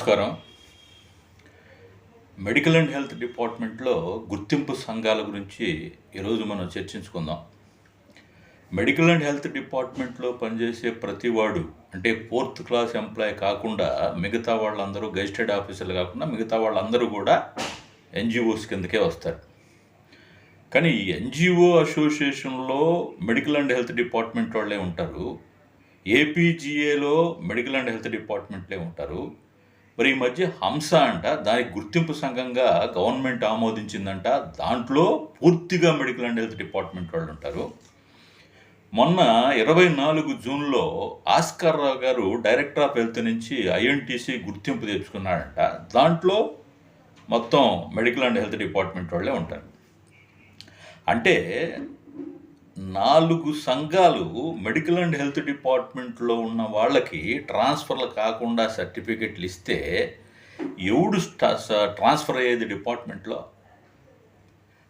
నమస్కారం. Medical and health డిపార్ట్మెంట్లో గుర్తింపు సంఘాల గురించి ఈరోజు మనం చర్చించుకుందాం. మెడికల్ అండ్ హెల్త్ డిపార్ట్మెంట్లో పనిచేసే ప్రతి వాడు అంటే ఫోర్త్ క్లాస్ ఎంప్లాయ్ కాకుండా మిగతా వాళ్ళందరూ గెజిటెడ్ ఆఫీసర్లు కాకుండా మిగతా వాళ్ళందరూ కూడా ఎన్జిఓస్ కిందకే వస్తారు. కానీ ఈ ఎన్జిఓ అసోసియేషన్లో మెడికల్ అండ్ హెల్త్ డిపార్ట్మెంట్ వాళ్ళే ఉంటారు. ఏపీజీఏలో మెడికల్ అండ్ హెల్త్ డిపార్ట్మెంట్లే ఉంటారు. మరి ఈ మధ్య హంస అంట దానికి గుర్తింపు సంఘంగా గవర్నమెంట్ ఆమోదించిందంట. దాంట్లో పూర్తిగా మెడికల్ అండ్ హెల్త్ డిపార్ట్మెంట్ వాళ్ళు ఉంటారు. మొన్న ఇరవై నాలుగు జూన్లో ఆస్కర్ రావు గారు డైరెక్టర్ ఆఫ్ హెల్త్ నుంచి ఐఎన్టీసీ గుర్తింపు తెచ్చుకున్నాడంట. దాంట్లో మొత్తం మెడికల్ అండ్ హెల్త్ డిపార్ట్మెంట్ వాళ్ళే ఉంటారు. అంటే నాలుగు సంఘాలు మెడికల్ అండ్ హెల్త్ డిపార్ట్మెంట్లో ఉన్న వాళ్ళకి ట్రాన్స్ఫర్లు కాకుండా సర్టిఫికెట్లు ఇస్తే ఎవడు ట్రాన్స్ఫర్ అయ్యేది డిపార్ట్మెంట్లో?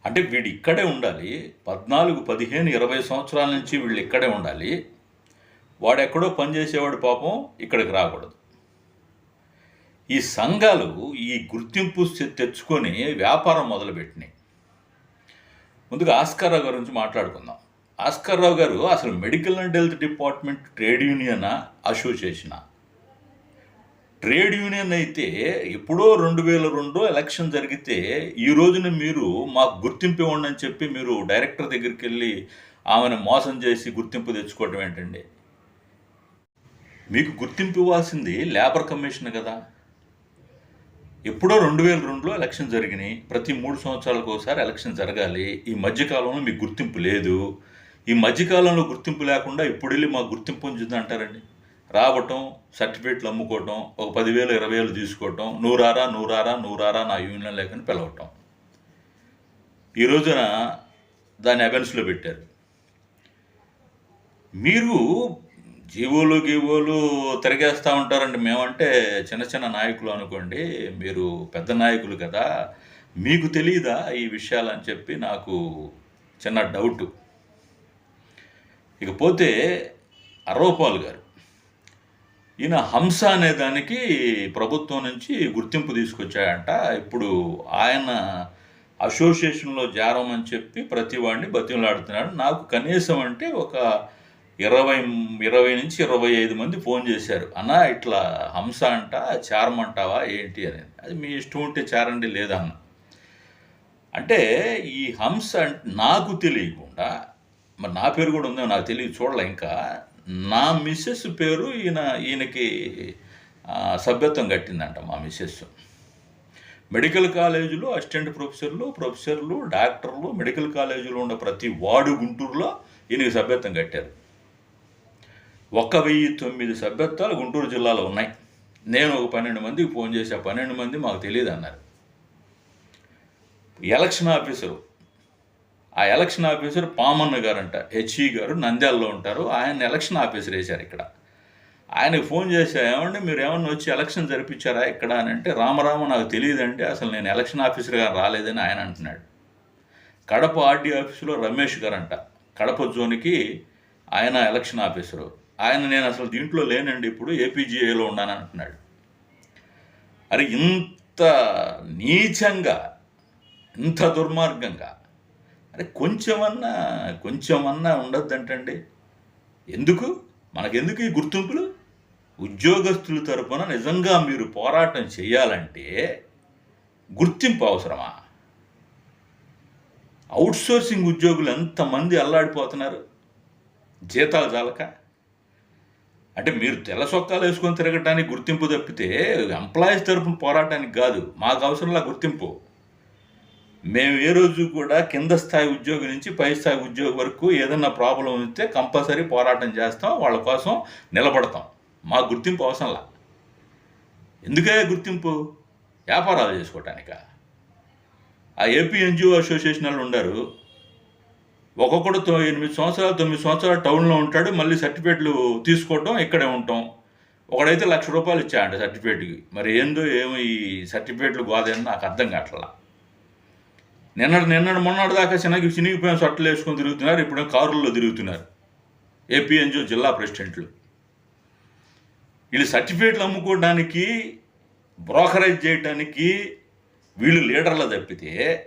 అంటే వీడు ఇక్కడే ఉండాలి పద్నాలుగు పదిహేను ఇరవై సంవత్సరాల నుంచి వీళ్ళు ఇక్కడే ఉండాలి. వాడు ఎక్కడో పనిచేసేవాడు పాపం ఇక్కడికి రాకూడదు. ఈ సంఘాలు ఈ గుర్తింపు తెచ్చుకొని వ్యాపారం మొదలుపెట్టినాయి. ముందుగా ఆస్కారా గురించి మాట్లాడుకుందాం. ఆస్కర్ రావు గారు అసలు medical and health department trade యూనియనా అసోసియేషనా ట్రేడ్ యూనియన్ అయితే ఎప్పుడో రెండు వేల రెండు ఎలక్షన్ జరిగితే ఈ రోజున మీరు మాకు గుర్తింపు ఇవ్వండి అని చెప్పి మీరు డైరెక్టర్ దగ్గరికి వెళ్ళి ఆమెను మోసం చేసి గుర్తింపు తెచ్చుకోవటం ఏంటండి? మీకు గుర్తింపు ఇవ్వాల్సింది లేబర్ కమిషన్ కదా. ఎప్పుడో రెండు వేల రెండులో ఎలక్షన్ జరిగినాయి. ప్రతి మూడు సంవత్సరాలకు ఒకసారి ఎలక్షన్ జరగాలి. ఈ మధ్యకాలంలో మీకు గుర్తింపు లేదు. ఈ మధ్యకాలంలో గుర్తింపు లేకుండా ఇప్పుడు వెళ్ళి మాకు గుర్తింపు ఉంచుంది అంటారండి రావటం సర్టిఫికేట్లు అమ్ముకోవటం ఒక పదివేలు ఇరవై వేలు తీసుకోవటం నూరారా నూరారా నూరారా నా యూనియన్ లేకని పిలవటం. ఈ రోజున దాన్ని అబెన్స్లో పెట్టారు. మీరు జీవోలు గీవోలు తిరిగేస్తూ ఉంటారండి మేమంటే చిన్న చిన్న నాయకులు అనుకోండి మీరు పెద్ద నాయకులు కదా మీకు తెలియదా ఈ విషయాలు అని చెప్పి నాకు చిన్న డౌటు. ఇకపోతే అరోపాల్ గారు ఈయన హంస అనే దానికి ప్రభుత్వం నుంచి గుర్తింపు తీసుకొచ్చాయంట. ఇప్పుడు ఆయన అసోసియేషన్లో చేరమని చెప్పి ప్రతి వాడిని బతిమలాడుతున్నాడు. నాకు కనీసం అంటే ఒక ఇరవై ఇరవై నుంచి ఇరవై ఐదు మంది ఫోన్ చేశారు. అన్న ఇట్లా హంస అంట చేరమంటావా ఏంటి? అనేది అది మీ ఇష్టం ఉంటే చేరండి లేదన్న అంటే ఈ హంస అంటే నాకు తెలియకుండా మరి నా పేరు కూడా ఉందో నాకు తెలియదు చూడలే ఇంకా. నా మిస్సెస్ పేరు ఈయన ఈయనకి సభ్యత్వం కట్టిందంట మా మిస్సెస్. మెడికల్ కాలేజీలో అసిస్టెంట్ ప్రొఫెసర్లు ప్రొఫెసర్లు డాక్టర్లు మెడికల్ కాలేజీలో ఉన్న ప్రతి వార్డు గుంటూరులో ఈయనకి సభ్యత్వం కట్టారు. ఒక వెయ్యి తొమ్మిది సభ్యత్వాలు గుంటూరు జిల్లాలో ఉన్నాయి. నేను ఒక పన్నెండు మందికి ఫోన్ చేసి ఆ పన్నెండు మంది మాకు తెలియదు అన్నారు. ఎలక్షన్ ఆఫీసరు ఆ ఎలక్షన్ ఆఫీసర్ పామన్న గారంట హెచ్ఈ గారు నంద్యాలలో ఉంటారు. ఆయన ఎలక్షన్ ఆఫీసర్ వేశారు ఇక్కడ. ఆయనకు ఫోన్ చేశా ఏమండి మీరు ఏమన్నా వచ్చి ఎలక్షన్ జరిపించారా ఇక్కడ? అని అంటే రామరామ నాకు తెలియదండి. అసలు నేను ఎలక్షన్ ఆఫీసర్గా రాలేదని ఆయన అంటున్నాడు. కడప ఆర్డీ ఆఫీసులో రమేష్ గారంట కడప జోన్కి ఆయన ఎలక్షన్ ఆఫీసరు. ఆయన నేను అసలు దీంట్లో లేనండి ఇప్పుడు ఏపీజీఏలో ఉన్నాను అంటున్నాడు. అరే ఇంత నీచంగా ఇంత దుర్మార్గంగా అరే కొంచెమన్నా కొంచెమన్నా ఉండొద్దంటండి. ఎందుకు? మనకెందుకు ఈ గుర్తింపులు? ఉద్యోగస్తుల తరపున నిజంగా మీరు పోరాటం చేయాలంటే గుర్తింపు అవసరమా? అవుట్సోర్సింగ్ ఉద్యోగులు ఎంతమంది అల్లాడిపోతున్నారు? జీతాలు చాలక? అంటే మీరు తెల్ల సొక్కాలు వేసుకొని తిరగటానికి గుర్తింపు తప్పితే ఎంప్లాయీస్ తరపున పోరాటానికి కాదు మాకు అవసరంలా గుర్తింపు. మేము ఏ రోజు కూడా కింద స్థాయి ఉద్యోగి నుంచి పై స్థాయి ఉద్యోగి వరకు ఏదన్నా ప్రాబ్లం వస్తే కంపల్సరీ పోరాటం చేస్తాం వాళ్ళ కోసం నిలబడతాం. మా గుర్తింపు అవసరంలా. ఎందుకే గుర్తింపు? వ్యాపారాలు చేసుకోవటానిక? ఆ ఏపీ ఎన్జిఓ అసోసియేషన్ వాళ్ళు ఉండారు. ఒక్కొక్కడు తొ- ఎనిమిది సంవత్సరాలు తొమ్మిది సంవత్సరాలు టౌన్లో ఉంటాడు మళ్ళీ సర్టిఫికేట్లు తీసుకోవటం ఇక్కడే ఉంటాం. ఒకడైతే లక్ష రూపాయలు ఇచ్చాడంట సర్టిఫికేట్కి. మరి ఏందో ఏమో ఈ సర్టిఫికేట్లు గోదని నాకు అర్థం కావట్లా నిన్నటి నిన్నటి మొన్నటి దాకా చిన్నకి చినిగిపోయిన సొట్టలు వేసుకొని తిరుగుతున్నారు ఇప్పుడు కారుల్లో తిరుగుతున్నారు. ఏపీ జిల్లా ప్రెసిడెంట్లు. వీళ్ళు సర్టిఫికేట్లు అమ్ముకోవడానికి బ్రోకరేజ్ చేయటానికి వీళ్ళు లీడర్లు తప్పితే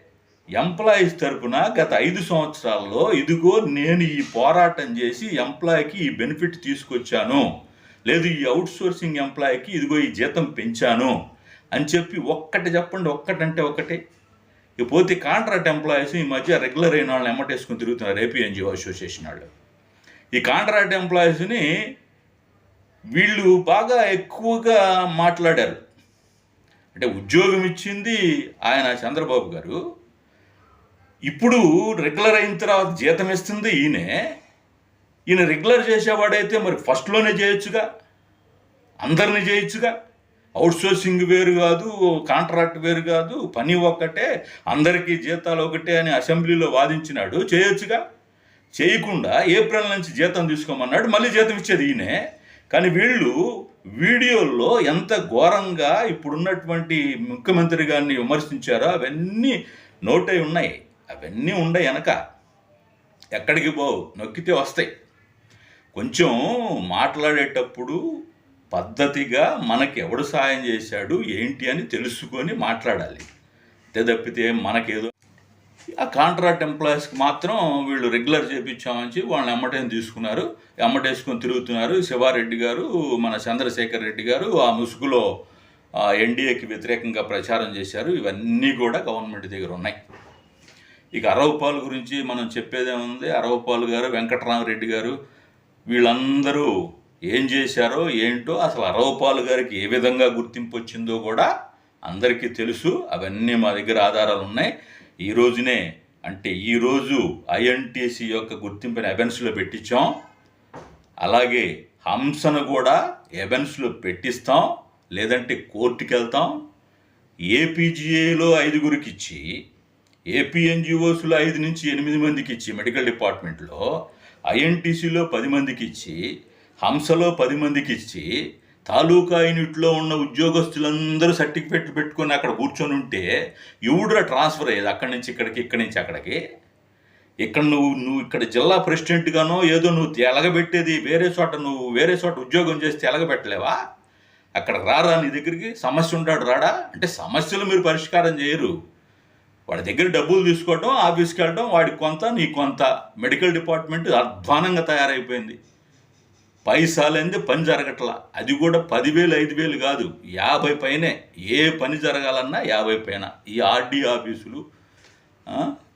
ఎంప్లాయీస్ తరపున గత ఐదు సంవత్సరాల్లో ఇదిగో నేను ఈ పోరాటం చేసి ఎంప్లాయీకి ఈ బెనిఫిట్ తీసుకొచ్చాను. లేదు ఈ అవుట్సోర్సింగ్ ఎంప్లాయీకి ఇదిగో ఈ జీతం పెంచాను. అని చెప్పి ఒక్కటి చెప్పండి ఒక్కటంటే ఒక్కటే. ఇక పోతే కాంట్రాక్ట్ ఎంప్లాయీస్ ఈ మధ్య రెగ్యులర్ అయిన వాళ్ళని ఎమ్మటేసుకుని తిరుగుతున్నారు ఏపీఎన్జిఓ అసోసియేషన్ వాళ్ళు. ఈ కాంట్రాక్ట్ ఎంప్లాయీస్ని వీళ్ళు బాగా ఎక్కువగా మాట్లాడారు. అంటే ఉద్యోగం ఇచ్చింది ఆయన చంద్రబాబు గారు. ఇప్పుడు రెగ్యులర్ అయిన తర్వాత జీతం ఇస్తుంది ఈయనే. ఈయన రెగ్యులర్ చేసేవాడైతే మరి ఫస్ట్లోనే చేయొచ్చుగా? అందరిని చేయొచ్చుగా? అవుట్సోర్సింగ్ వేరు కాదు కాంట్రాక్ట్ వేరు కాదు పని ఒక్కటే అందరికీ జీతాలు ఒకటే అని అసెంబ్లీలో వాదించినాడు. చేయొచ్చుగా? చేయకుండా ఏప్రిల్ నుంచి జీతం తీసుకోమన్నాడు. మళ్ళీ జీతం ఇచ్చేది ఈయనే. కానీ వీళ్ళు వీడియోల్లో ఎంత ఘోరంగా ఇప్పుడున్నటువంటి ముఖ్యమంత్రి గారిని విమర్శించారో అవన్నీ నోటై ఉన్నాయి. అవన్నీ ఉండే వెనక ఎక్కడికి పోవు నొక్కితే వస్తాయి. కొంచెం మాట్లాడేటప్పుడు పద్ధతిగా మనకి ఎవడు సాయం చేశాడు ఏంటి అని తెలుసుకొని మాట్లాడాలి. అంతే తప్పితే మనకేదో ఆ కాంట్రాక్ట్ ఎంప్లాయీస్కి మాత్రం వీళ్ళు రెగ్యులర్ చేయించామని వాళ్ళని ఎమ్మటేం తీసుకున్నారు. ఎమ్మటేసుకొని తిరుగుతున్నారు. శివారెడ్డి గారు మన చంద్రశేఖర్ రెడ్డి గారు ఆ ముసుగులో ఎన్డీఏకి వ్యతిరేకంగా ప్రచారం చేశారు. ఇవన్నీ కూడా గవర్నమెంట్ దగ్గర ఉన్నాయి. ఇక అరవపాల్ గురించి మనం చెప్పేదేముంది? అరవపాల్ గారు వెంకటరామరెడ్డి గారు వీళ్ళందరూ ఏం చేశారో ఏంటో అసలు అరవపాలు గారికి ఏ విధంగా గుర్తింపు వచ్చిందో కూడా అందరికీ తెలుసు. అవన్నీ మా దగ్గర ఆధారాలు ఉన్నాయి. ఈ రోజునే అంటే ఈరోజు ఐఎన్టీసీ యొక్క గుర్తింపుని ఎబెన్స్లో పెట్టించాం. అలాగే హంసను కూడా ఎబెన్స్లో పెట్టిస్తాం. లేదంటే కోర్టుకి వెళ్తాం ఏపీజీఏలో ఐదుగురికి ఇచ్చి ఏపీఎన్జిఓస్లో ఐదు నుంచి ఎనిమిది మందికి ఇచ్చి మెడికల్ డిపార్ట్మెంట్లో ఐఎన్టీసీలో పది మందికి ఇచ్చి హంసలో పది మందికి ఇచ్చి తాలూకా యూనిట్లో ఉన్న ఉద్యోగస్తులందరూ సర్టిఫికెట్లు పెట్టుకొని అక్కడ కూర్చొని ఉంటే ఎవడురా ట్రాన్స్ఫర్ అయ్యేది? అక్కడి నుంచి ఇక్కడికి ఇక్కడి నుంచి అక్కడికి? ఇక్కడ నువ్వు నువ్వు ఇక్కడ జిల్లా ప్రెసిడెంట్గానో ఏదో నువ్వు ఎలగబెట్టేది వేరే చోట నువ్వు వేరే చోట ఉద్యోగం చేస్తే ఎలగబెట్టలేవా అక్కడ రారా నీ దగ్గరికి? సమస్య ఉంటాడు రాడా? అంటే సమస్యలు మీరు పరిష్కారం చేయరు. వాడి దగ్గర డబ్బులు తీసుకోవటం ఆఫీస్కి వెళ్ళడం వాడికి కొంత నీ కొంత. మెడికల్ డిపార్ట్మెంట్ అధ్వానంగా తయారైపోయింది. పైసాలంది పని జరగట్లా. అది కూడా పదివేలు ఐదు వేలు కాదు. యాభై పైనే. ఏ పని జరగాలన్నా యాభై పైన. ఈ ఆర్డీ ఆఫీసులు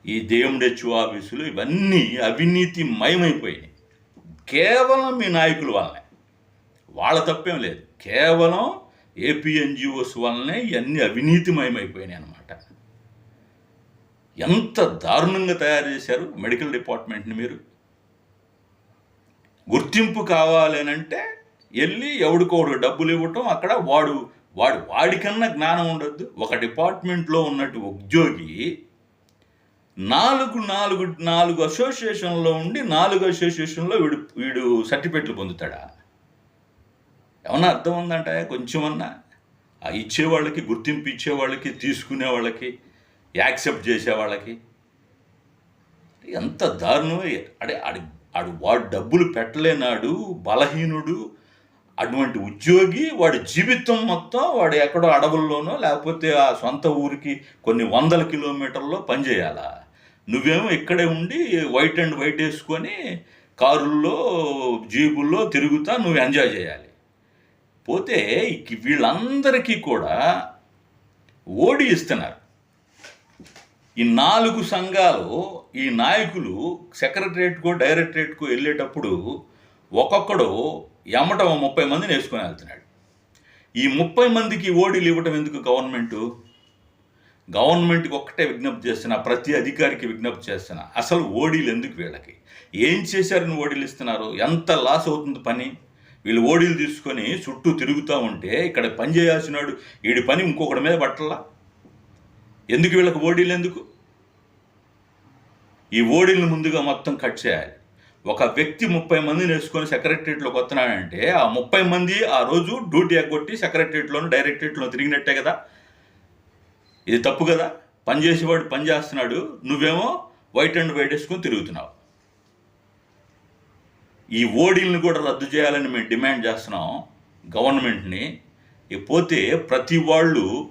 ఈ దేవుడెచ్చు ఆఫీసులు ఇవన్నీ అవినీతి మయమైపోయినాయి. కేవలం మీ నాయకుల వల్లనే. వాళ్ళ తప్పేం లేదు. కేవలం ఏపీఎన్జిఓస్ వల్లనే ఇవన్నీ అవినీతిమయమైపోయినాయి అనమాట ఎంత దారుణంగా తయారు చేశారు మెడికల్ డిపార్ట్మెంట్ని మీరు? గుర్తింపు కావాలనంటే వెళ్ళి ఎవడికోడు డబ్బులు ఇవ్వటం అక్కడ వాడు వాడు వాడికన్నా జ్ఞానం ఉండొద్దు. ఒక డిపార్ట్మెంట్లో ఉన్నట్టు ఉద్యోగి నాలుగు నాలుగు నాలుగు అసోసియేషన్లో ఉండి నాలుగు అసోసియేషన్లో వీడు వీడు సర్టిఫికెట్లు పొందుతాడా? ఏమన్నా అర్థం ఉందంట కొంచెమన్నా? ఆ ఇచ్చే వాళ్ళకి గుర్తింపు ఇచ్చే వాళ్ళకి తీసుకునే వాళ్ళకి యాక్సెప్ట్ చేసే వాళ్ళకి ఎంత దారుణం అడే అడి ఆడు వాడు డబ్బులు పెట్టలేనాడు బలహీనుడు అటువంటి ఉద్యోగి వాడి జీవితం మొత్తం వాడు ఎక్కడో అడవుల్లోనో లేకపోతే ఆ సొంత ఊరికి కొన్ని వందల కిలోమీటర్లో పనిచేయాలా? నువ్వేమో ఇక్కడే ఉండి వైట్ అండ్ వైట్ వేసుకొని కారుల్లో జీబుల్లో తిరుగుతా నువ్వు ఎంజాయ్ చేయాలి. పోతే వీళ్ళందరికీ కూడా ఓడి ఇస్తున్నారు. ఈ నాలుగు సంఘాలు ఈ నాయకులు సెక్రటరేట్కో డైరెక్టరేట్కో వెళ్ళేటప్పుడు ఒక్కొక్కడు ఎమ్మట ముప్పై మందిని వేసుకొని వెళ్తున్నాడు. ఈ ముప్పై మందికి ఓడీలు ఇవ్వటం ఎందుకు గవర్నమెంటు? గవర్నమెంట్కి ఒక్కటే విజ్ఞప్తి చేస్తున్నా ప్రతి అధికారికి విజ్ఞప్తి చేస్తున్నా అసలు ఓడీలు ఎందుకు వీళ్ళకి? ఏం చేశారని ఓడీలు ఇస్తున్నారు? ఎంత లాస్ అవుతుంది పని? వీళ్ళు ఓడీలు తీసుకొని చుట్టూ తిరుగుతూ ఉంటే ఇక్కడ పని చేయాల్సినాడు వీడి పని ఇంకొకటి మీద పట్టలా? ఎందుకు వీళ్ళకి ఓడీలు ఎందుకు? ఈ ఓడీలను ముందుగా మొత్తం కట్ చేయాలి. ఒక వ్యక్తి ముప్పై మందిని వేసుకొని సెక్రటరియట్లోకి వస్తున్నాడంటే ఆ ముప్పై మంది ఆ రోజు డ్యూటీ ఎగ్గొట్టి సెక్రటరియట్లోను డైరెక్టరేట్లోనూ తిరిగినట్టే కదా? ఇది తప్పు కదా? పని చేసేవాడు పని చేస్తున్నాడు నువ్వేమో వైట్ అండ్ వైట్ వేసుకొని తిరుగుతున్నావు. ఈ ఓడీలను కూడా రద్దు చేయాలని మేము డిమాండ్ చేస్తున్నాం గవర్నమెంట్ని. ఇక పోతే ప్రతి వాళ్ళు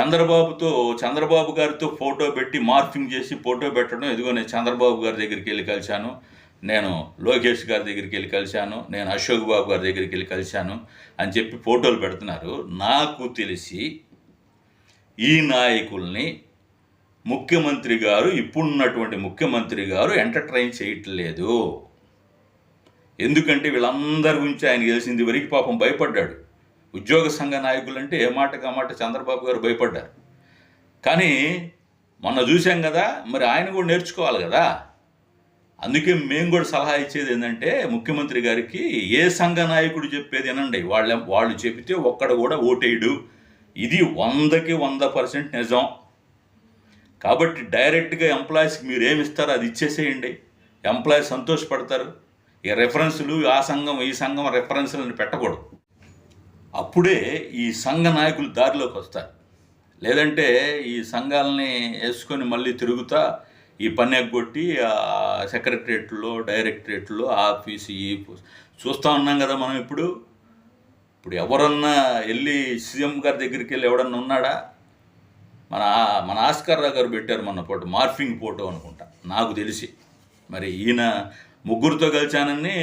చంద్రబాబుతో చంద్రబాబు గారితో ఫోటో పెట్టి మార్ఫింగ్ చేసి ఫోటో పెట్టడం. ఇదిగో నేను చంద్రబాబు గారి దగ్గరికి వెళ్ళి కలిశాను. నేను లోకేష్ గారి దగ్గరికి వెళ్ళి కలిశాను. నేను అశోక్ బాబు గారి దగ్గరికి వెళ్ళి కలిశాను అని చెప్పి ఫోటోలు పెడుతున్నారు. నాకు తెలిసి ఈ నాయకుల్ని ముఖ్యమంత్రి గారు ఇప్పుడున్నటువంటి ముఖ్యమంత్రి గారు ఎంటర్టైన్ చేయట్లేదు. ఎందుకంటే వీళ్ళందరి గురించి ఆయన తెలిసింది వరకు పాపం భయపడ్డాడు. ఉద్యోగ సంఘ నాయకులు అంటే ఏ మాటగా మాట చంద్రబాబు గారు భయపడ్డారు. కానీ మొన్న చూసాం కదా మరి ఆయన కూడా నేర్చుకోవాలి కదా. అందుకే మేము కూడా సలహా ఇచ్చేది ఏంటంటే ముఖ్యమంత్రి గారికి ఏ సంఘ నాయకుడు చెప్పేది వినండి. వాళ్ళ వాళ్ళు చెబితే ఒక్కడ కూడా ఓటేయడు. ఇది వందకి వంద పర్సెంట్ నిజం. కాబట్టి డైరెక్ట్గా ఎంప్లాయీస్కి మీరు ఏమి ఇస్తారో అది ఇచ్చేసేయండి. ఎంప్లాయీస్ సంతోషపడతారు. ఈ రెఫరెన్సులు ఆ సంఘం ఈ సంఘం రెఫరెన్సులను పెట్టకూడదు. అప్పుడే ఈ సంఘ నాయకులు దారిలోకి వస్తారు. లేదంటే ఈ సంఘాలని వేసుకొని మళ్ళీ తిరుగుతా ఈ పని ఎగ్గొట్టి సెక్రటరేట్లో డైరెక్టరేట్లో ఆఫీస్ ఈ చూస్తూ ఉన్నాం కదా మనం ఇప్పుడు. ఇప్పుడు ఎవరన్నా వెళ్ళి సీఎం గారి దగ్గరికి వెళ్ళి ఎవడన్నా ఉన్నాడా? మన మన ఆస్కర్ రావు గారు పెట్టారు మన ఫోటో మార్ఫింగ్ ఫోటో అనుకుంటా నాకు తెలిసి. మరి ఈయన ముగ్గురితో కలిశానని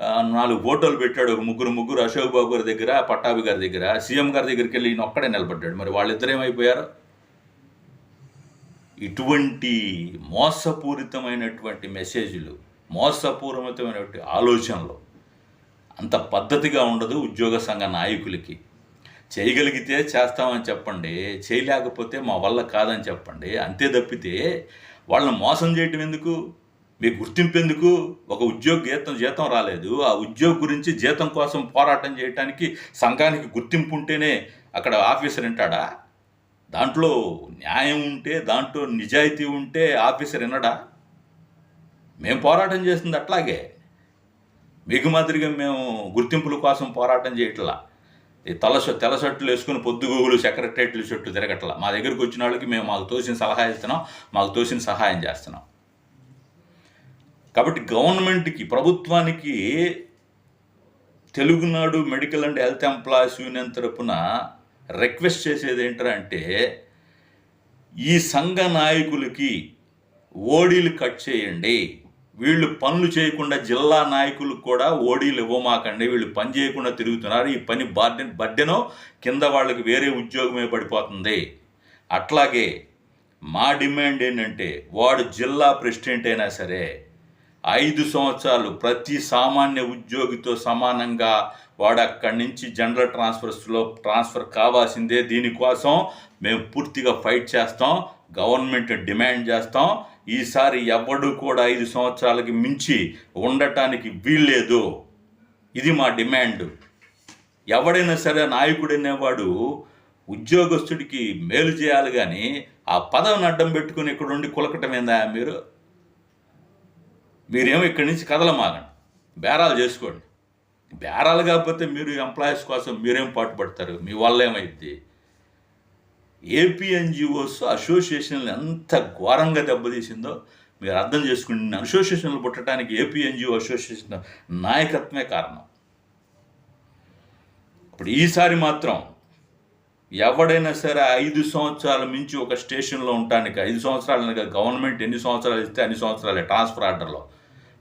నాలుగు ఫోటోలు పెట్టాడు ఒక ముగ్గురు ముగ్గురు అశోక్ బాబు గారి దగ్గర పట్టాభి గారి దగ్గర. సీఎం గారి దగ్గరికి వెళ్ళి ఈయన ఒక్కడే నిలబడ్డాడు. మరి వాళ్ళిద్దరు ఏమైపోయారు? ఇటువంటి మోసపూరితమైనటువంటి మెసేజ్లు మోసపూరితమైనటువంటి ఆలోచనలు అంత పద్ధతిగా ఉండదు ఉద్యోగ సంఘ నాయకులకి. చేయగలిగితే చేస్తామని చెప్పండి చేయలేకపోతే మా వల్ల కాదని చెప్పండి. అంతే తప్పితే వాళ్ళని మోసం చేయటం ఎందుకు? మీ గుర్తింపు ఎందుకు ఒక ఉద్యోగ జీతం జీతం రాలేదు. ఆ ఉద్యోగం గురించి జీతం కోసం పోరాటం చేయటానికి సంఘానికి గుర్తింపు ఉంటేనే అక్కడ ఆఫీసర్ వింటాడా దాంట్లో న్యాయం ఉంటే దాంట్లో నిజాయితీ ఉంటే ఆఫీసర్ వినడా? మేము పోరాటం చేస్తుంది అట్లాగే. మీకు మాదిరిగా మేము గుర్తింపుల కోసం పోరాటం చేయట్లా. ఈ తల తెల షర్టులు వేసుకుని పొద్దుగూగులు సెక్రటరేట్లు చుట్టూ తిరగట్లా. మా దగ్గరికి వచ్చిన వాళ్ళకి మేము మాకు తోసిన సలహా ఇస్తున్నాం మాకు తోసిన సహాయం చేస్తున్నాం. కాబట్టి గవర్నమెంట్కి ప్రభుత్వానికి Telugunadu medical and health employees union తరపున రిక్వెస్ట్ చేసేది ఏంటంటే ఈ సంఘ నాయకులకి ఓడీలు కట్ చేయండి. వీళ్ళు పనులు చేయకుండా జిల్లా నాయకులకు కూడా ఓడీలు ఇవ్వమాకండి. వీళ్ళు పని చేయకుండా తిరుగుతున్నారు. ఈ పని బర్డెన్ బడ్డెనో కింద వాళ్ళకి వేరే ఉద్యోగమే పడిపోతుంది. అట్లాగే మా డిమాండ్ ఏంటంటే వాడు జిల్లా ప్రెసిడెంట్ అయినా సరే ఐదు సంవత్సరాలు ప్రతి సామాన్య ఉద్యోగితో సమానంగా వాడు అక్కడి నుంచి జనరల్ ట్రాన్స్ఫర్స్లో ట్రాన్స్ఫర్ కావాల్సిందే దీనికోసం మేము పూర్తిగా ఫైట్ చేస్తాం గవర్నమెంట్ డిమాండ్ చేస్తాం. ఈసారి ఎవడు కూడా ఐదు సంవత్సరాలకి మించి ఉండటానికి వీల్లేదు. ఇది మా డిమాండ్. ఎవడైనా సరే నాయకుడు అనేవాడు ఉద్యోగస్తుడికి మేలు చేయాలి కానీ ఆ పదవిని అడ్డం పెట్టుకుని ఇక్కడ ఉండి కులకటమేందా మీరు? మీరేమో ఇక్కడి నుంచి కదలమారండి బేరాలు చేసుకోండి. బేరాలు కాకపోతే మీరు ఎంప్లాయీస్ కోసం మీరేం పాటుపడతారు? మీ వల్ల ఏమైద్ది? ఏపీఎన్జిఓస్ అసోసియేషన్లు ఎంత ఘోరంగా దెబ్బతీసిందో మీరు అర్థం చేసుకుని అసోసియేషన్లు పుట్టడానికి ఏపీఎన్జిఓ అసోసియేషన్ నాయకత్వమే కారణం. ఇప్పుడు ఈసారి మాత్రం ఎవడైనా సరే ఐదు సంవత్సరాల మించి ఒక స్టేషన్లో ఉండటానికి ఐదు సంవత్సరాలు గవర్నమెంట్ ఎన్ని సంవత్సరాలు ఇస్తే అన్ని సంవత్సరాలే ట్రాన్స్ఫర్ ఆర్డర్లో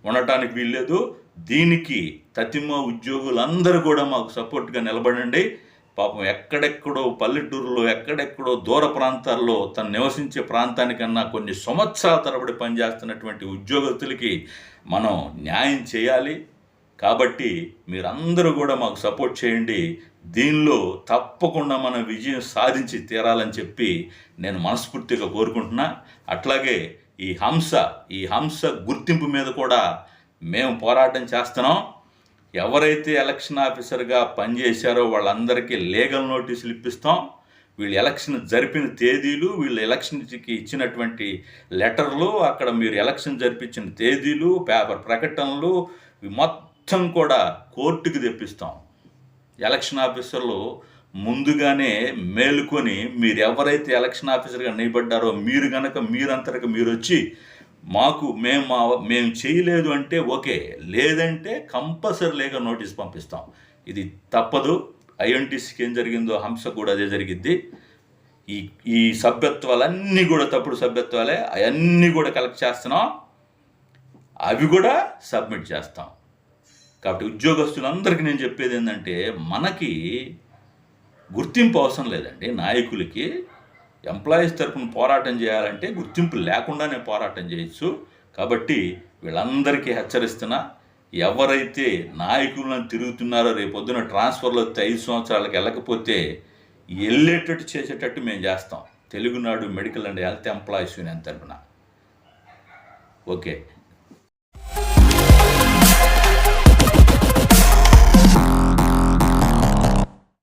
ఉండటానికి వీల్లేదు. దీనికి తతిమ ఉద్యోగులందరూ కూడా మాకు సపోర్ట్గా నిలబడండి. పాపం ఎక్కడెక్కడో పల్లెటూరులో ఎక్కడెక్కడో దూర ప్రాంతాల్లో తను నివసించే ప్రాంతానికన్నా కొన్ని సంవత్సరాల తరబడి పనిచేస్తున్నటువంటి ఉద్యోగస్తులకి మనం న్యాయం చేయాలి. కాబట్టి మీరందరూ కూడా మాకు సపోర్ట్ చేయండి. దీనిలో తప్పకుండా మనం విజయం సాధించి తీరాలని చెప్పి నేను మనస్ఫూర్తిగా కోరుకుంటున్నా. అట్లాగే ఈ హంస ఈ హంస గుర్తింపు మీద కూడా మేము పోరాటం చేస్తున్నాం. ఎవరైతే ఎలక్షన్ ఆఫీసర్గా పనిచేశారో వాళ్ళందరికీ లీగల్ నోటీసులు ఇప్పిస్తాం. వీళ్ళు ఎలక్షన్ జరిపిన తేదీలు వీళ్ళు ఎలక్షన్కి ఇచ్చినటువంటి లెటర్లు అక్కడ మీరు ఎలక్షన్ జరిపించిన తేదీలు పేపర్ ప్రకటనలు మొత్తం కూడా కోర్టుకి తెప్పిస్తాం. ఎలక్షన్ ఆఫీసర్లు ముందుగానే మేలుకొని మీరు ఎవరైతే ఎలక్షన్ ఆఫీసర్గా నిలబడ్డారో మీరు గనక మీరంతరకు మీరు వచ్చి మాకు మేము మా మేము చేయలేదు అంటే ఓకే లేదంటే కంపల్సరీ లేక నోటీస్ పంపిస్తాం. ఇది తప్పదు. ఐఎన్టీసీకి ఏం జరిగిందో హంస కూడా అదే జరిగిద్ది. ఈ ఈ సభ్యత్వాలన్నీ కూడా తప్పుడు సభ్యత్వాలే. అవన్నీ కూడా కలెక్ట్ చేస్తున్నాం. అవి కూడా సబ్మిట్ చేస్తాం. కాబట్టి ఉద్యోగస్తులందరికీ నేను చెప్పేది ఏంటంటే మనకి గుర్తింపు అవసరం లేదండి. నాయకులకి ఎంప్లాయీస్ తరపున పోరాటం చేయాలంటే గుర్తింపు లేకుండానే పోరాటం చేయొచ్చు. కాబట్టి వీళ్ళందరికీ హెచ్చరిస్తున్నా ఎవరైతే నాయకులను తిరుగుతున్నారో రేపొద్దున ట్రాన్స్ఫర్లో వస్తే ఐదు సంవత్సరాలకు వెళ్ళకపోతే వెళ్ళేటట్టు చేసేటట్టు మేము చేస్తాం. Telugunadu medical and health employees union తరపున. ఓకే.